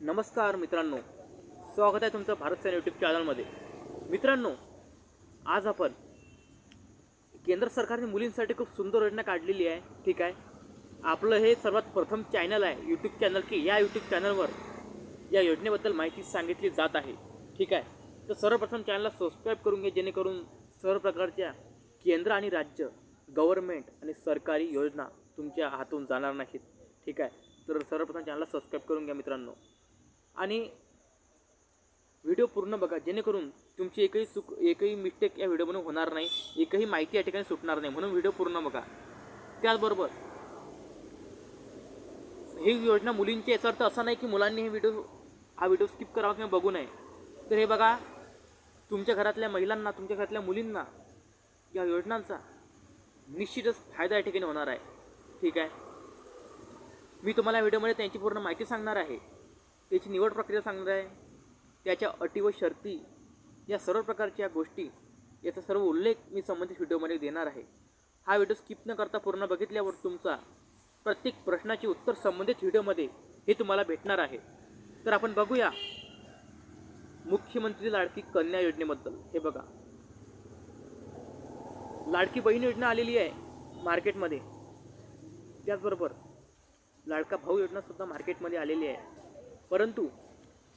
नमस्कार मित्रांनो. स्वागत आहे तुमचं भारत सेना यूट्यूब चॅनलमध्ये मित्रांनो आज आपण केंद्र सरकारने मुलींसाठी खूप सुंदर योजना काढलेली आहे. ठीक आहे? आपलं हे सर्वात प्रथम चॅनल आहे यूट्यूब चॅनल की या यूट्यूब चॅनलवर या योजनेबद्दल माहिती सांगितली जात आहे. ठीक आहे? तर सर्वप्रथम चॅनलला सबस्क्राईब करून घ्या जेणेकरून सर्व प्रकारच्या केंद्र आणि राज्य गव्हर्नमेंट आणि सरकारी योजना तुमच्या हातून जाणार नाहीत. ठीक आहे? तर सर्वप्रथम चॅनलला सबस्क्राईब करून घ्या मित्रांनो. आणि व्हिडिओ पूर्ण बघा जेणेकरून तुमची एकही चूक एकही मिस्टेक या व्हिडिओमधून होणार नाही एकही माहिती या ठिकाणी सुटणार नाही म्हणून व्हिडिओ पूर्ण बघा. त्याचबरोबर ही योजना मुलींची याचा अर्थ असा नाही की मुलांनी हे व्हिडिओ हा व्हिडिओ स्किप करावा किंवा बघू नये. तर हे बघा तुमच्या घरातल्या महिलांना तुमच्या घरातल्या मुलींना या योजनांचा निश्चितच फायदा या ठिकाणी होणार आहे. ठीक आहे? मी तुम्हाला व्हिडिओमध्ये त्यांची पूर्ण माहिती सांगणार आहे. त्याची निवड प्रक्रिया सांगणार आहे. त्याच्या अटी व शर्ती या सर्व प्रकारच्या गोष्टी याचा सर्व उल्लेख मी संबंधित व्हिडिओमध्ये देणार आहे. हा व्हिडिओ स्किप न करता पूर्ण बघितल्यावर तुमचा प्रत्येक प्रश्नाची उत्तर संबंधित व्हिडिओमध्ये हे तुम्हाला भेटणार आहे. तर आपण बघूया मुख्यमंत्री लाडकी कन्या योजनेबद्दल. हे बघा. लाडकी बहीण योजना आलेली आहे मार्केटमध्ये. त्याचबरोबर लाडका भाऊ योजनासुद्धा मार्केटमध्ये आलेली आहे. परंतु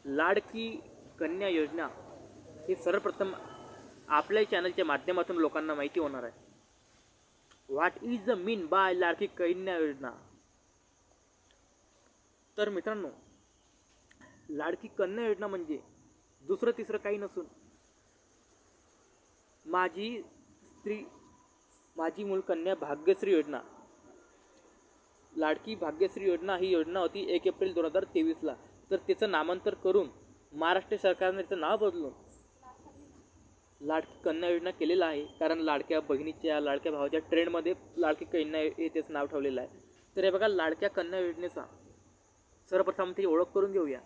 लाडकी कन्या योजना ही सर्वप्रथम आपल्या चॅनलच्या माध्यमातून लोकांना माहिती होणार आहे. What is the mean by लाडकी कन्या योजना? तर मित्रांनो लाडकी कन्या योजना म्हणजे दुसरं तिसरं काही नसून माझी स्त्री माझी मूल कन्या भाग्यश्री योजना. लाडकी भाग्यश्री योजना ही योजना होती एक एप्रिल दोन हजार तेवीसला. तर त्याचं नामांतर करून महाराष्ट्र सरकारने तिचं नाव बदलून लाडकी कन्या योजना केलेला आहे. कारण लाडक्या बहिणीच्या लाडक्या भावाच्या ट्रेंडमध्ये लाडकी कन्या हे त्याचं नाव ठेवलेलं आहे. तर हे बघा लाडक्या कन्या योजनेचा सर्वप्रथम ती ओळख करून घेऊया.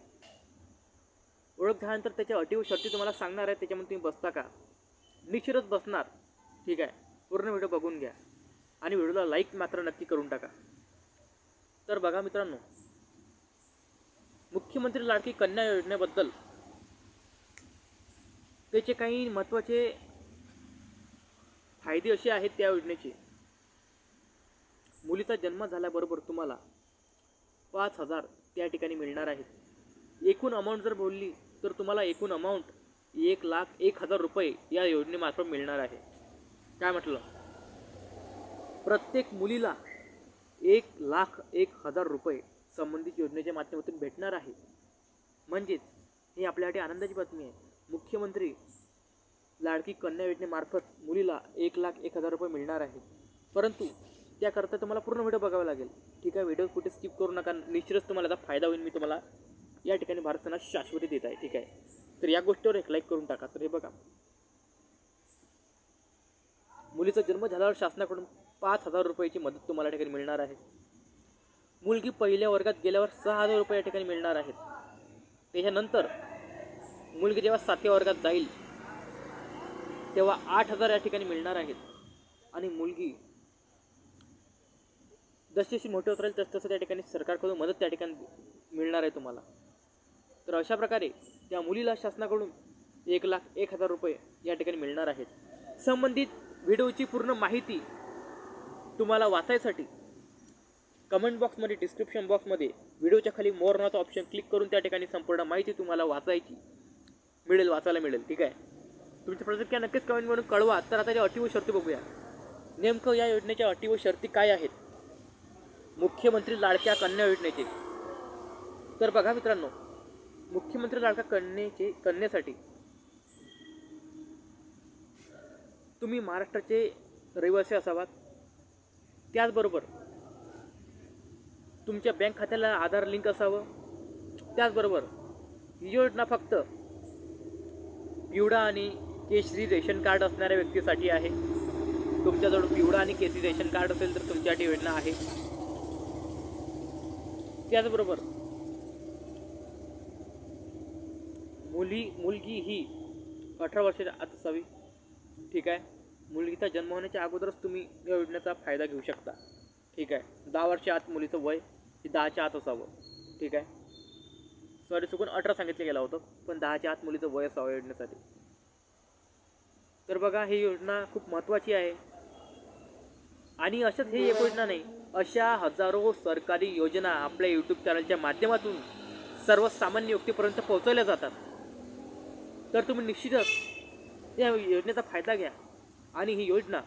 ओळख झाल्यानंतर त्याच्या अटी व शर्ती तुम्हाला सांगणार आहे. त्याच्यामध्ये तुम्ही बसता का? निश्चितच बसणार. ठीक आहे. पूर्ण व्हिडिओ बघून घ्या. आणि व्हिडिओला लाईक मात्र नक्की करून टाका. तर बघा मित्रांनो मुख्यमंत्री लाडकी कन्या योजनेबद्दल. त्याचे काही महत्त्वाचे फायदे असे आहेत त्या योजनेचे. मुलीचा जन्म झाल्याबरोबर तुम्हाला पाच हजार त्या ठिकाणी मिळणार आहेत. एकूण अमाऊंट जर बोलली तर तुम्हाला एकूण अमाऊंट एक लाख एक हजार रुपये या योजनेमार्फत मिळणार आहे. काय म्हटलं? प्रत्येक मुलीला एक लाख एक हजार रुपये संबंधित योजनेच्या माध्यमातून भेटणार आहे. म्हणजेच ही आपल्यासाठी आनंदाची बातमी आहे. मुख्यमंत्री लाडकी कन्या योजनेमार्फत मुलीला एक लाख एक हजार रुपये मिळणार आहे. परंतु त्याकरता तुम्हाला पूर्ण व्हिडिओ बघावा लागेल. ठीक आहे व्हिडिओ कुठे स्किप करू नका. निश्चितच तुम्हाला त्याचा फायदा होईल. मी तुम्हाला या ठिकाणी भारताना शाश्वती देत आहे. ठीक आहे? तर या गोष्टीवर एक लाईक करून टाका. तर हे बघा. मुलीचा जन्म झाल्यावर शासनाकडून पाच हजार रुपयाची मदत तुम्हाला ठिकाणी मिळणार आहे. मुलगी पहिल्या वर्गात गेल्यावर सहा हजार रुपये या ठिकाणी मिळणार आहेत. त्याच्यानंतर मुलगी जेव्हा सातव्या वर्गात जाईल तेव्हा आठ हजार या ठिकाणी मिळणार आहेत. आणि मुलगी जशीशी मोठी होत राहील तसतसं त्या ठिकाणी सरकारकडून मदत त्या ठिकाणी मिळणार आहे तुम्हाला. तर अशा प्रकारे त्या मुलीला शासनाकडून एक लाख एक हजार रुपये या ठिकाणी मिळणार आहेत. संबंधित व्हिडिओची पूर्ण माहिती तुम्हाला वाचायसाठी कमेंट बॉक्समध्ये डिस्क्रिप्शन बॉक्समध्ये व्हिडिओच्या खाली मोर ऑप्शन क्लिक करून त्या ठिकाणी संपूर्ण माहिती तुम्हाला वाचायची. मिळेल वाचायला मिळेल ठीक आहे? तुमच्या प्रतिक्रिया नक्कीच कमेंट म्हणून कळवा. तर आता त्या अटी व शर्ती बघूया. नेमकं या योजनेच्या अटी व शर्ती काय आहेत? मुख्यमंत्री लाडक्या कन्या योजनेचे. तर बघा मित्रांनो मुख्यमंत्री लाडक्या कन्येचे कन्येसाठी तुम्ही महाराष्ट्राचे रहिवासी असावात. त्याचबरोबर तुमच्या बँक खात्याला आधार लिंक असावं? त्याचबरोबर ही योजना फक्त पिवळा आणि केशरी रेशन कार्ड असणाऱ्या व्यक्तीसाठी आहे. तुमच्याजवळ पिवळा आणि केसरी रेशन कार्ड असेल तर तुमच्यासाठी योजना आहे. त्याचबरोबर मुली मुलगी ही अठरा वर्षाच्या आत असावी. ठीक आहे? मुलगीचा जन्म होण्याच्या अगोदरच तुम्ही या योजनेचा फायदा घेऊ शकता. ठीक आहे? दहा वर्षाच्या आत मुलीचं वय हे दहाच्या आत असावं. ठीक आहे? सॉरी चुकून अठरा सांगितलं गेलं होतं पण दहाच्या आत मुलीचं वय असावं योजनेसाठी तर बघा ही योजना खूप महत्त्वाची आहे. आणि अशाच ही एक योजना नाही अशा हजारो सरकारी योजना आपल्या यूट्यूब चॅनलच्या माध्यमातून सर्वसामान्य व्यक्तीपर्यंत पोहोचवल्या जातात. तर तुम्ही निश्चितच या योजनेचा फायदा घ्या. आणि ही योजना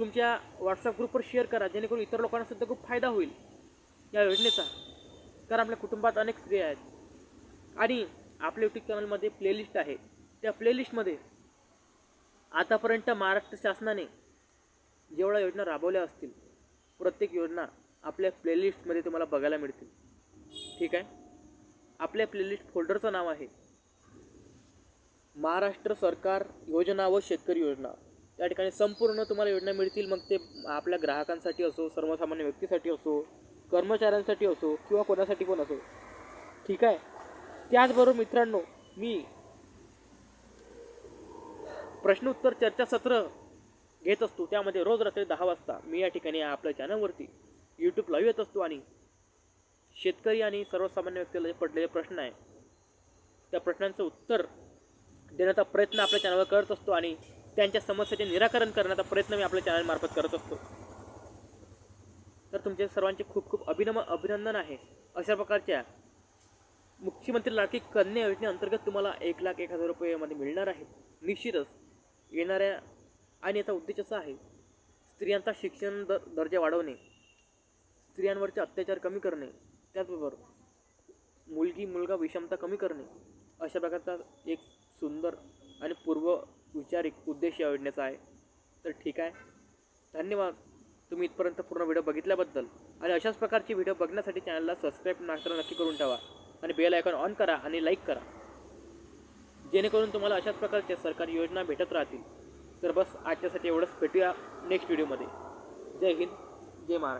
तुमच्या व्हॉट्सअप ग्रुपवर शेअर करा जेणेकरून इतर लोकांना सुद्धा खूप फायदा होईल या योजनेचा. कारण आपल्या कुटुंबात अनेक स्त्रिया आहेत. आणि आपल्या यूट्यूब चॅनलमध्ये प्लेलिस्ट आहे. त्या प्लेलिस्टमध्ये आतापर्यंत महाराष्ट्र शासनाने जेवढ्या योजना राबवल्या असतील प्रत्येक योजना आपल्या प्लेलिस्टमध्ये तुम्हाला बघायला मिळतील. ठीक आहे? आपल्या प्लेलिस्ट फोल्डरचं नाव आहे महाराष्ट्र सरकार योजना व शेतकरी योजना. त्या ठिकाणी संपूर्ण तुम्हाला योजना मिळतील. मग ते आपल्या ग्राहकांसाठी असो सर्वसामान्य व्यक्तीसाठी असो कर्मचाऱ्यांसाठी असो किंवा कोणासाठी पण असो. ठीक आहे? त्याचबरोबर मित्रांनो मी प्रश्नोत्तर चर्चासत्र घेत असतो. त्यामध्ये रोज रात्री दहा वाजता मी या ठिकाणी आपल्या चॅनलवरती यूट्यूब लाईव्ह येत असतो आणि शेतकरी आणि सर्वसामान्य व्यक्तीला जे पडलेले प्रश्न आहे त्या प्रश्नांचं उत्तर देण्याचा प्रयत्न आपल्या चॅनलवर करत असतो आणि त्यांच्या समस्येचे निराकरण करण्याचा प्रयत्न मी आपल्या चॅनलमार्फत करत असतो. तर तुमचे सर्वांचे खूप खूप अभिनम अभिनंदन आहे. अशा प्रकारच्या मुख्यमंत्री लाडकी कन्या योजनेअंतर्गत तुम्हाला एक लाख एक हजार रुपयामध्ये मिळणार आहेत. निश्चितच येणाऱ्या आणि याचा उद्देश असा आहे स्त्रियांचा शिक्षण द दर्जा वाढवणे स्त्रियांवरचे अत्याचार कमी करणे त्याचबरोबर मुलगी मुलगा विषमता कमी करणे अशा प्रकारचा एक सुंदर आणि पूर्व विचारिक उद्देश या योजनेचा आहे. तर ठीक आहे. धन्यवाद. तुम्ही इथपर्यंत पूर्ण व्हिडिओ बघितल्याबद्दल. आणि अशाच प्रकारची व्हिडिओ बघण्यासाठी चॅनलला सबस्क्राईब नाश्ता नक्की करून ठेवा. आणि बेल आयकॉन ऑन करा आणि लाईक करा. जेणेकरून तुम्हाला अशाच प्रकारच्या सरकारी योजना भेटत राहतील. तर बस आजच्यासाठी एवढंच. भेटूया नेक्स्ट व्हिडिओमध्ये. जय हिंद. जय महाराष्ट्र.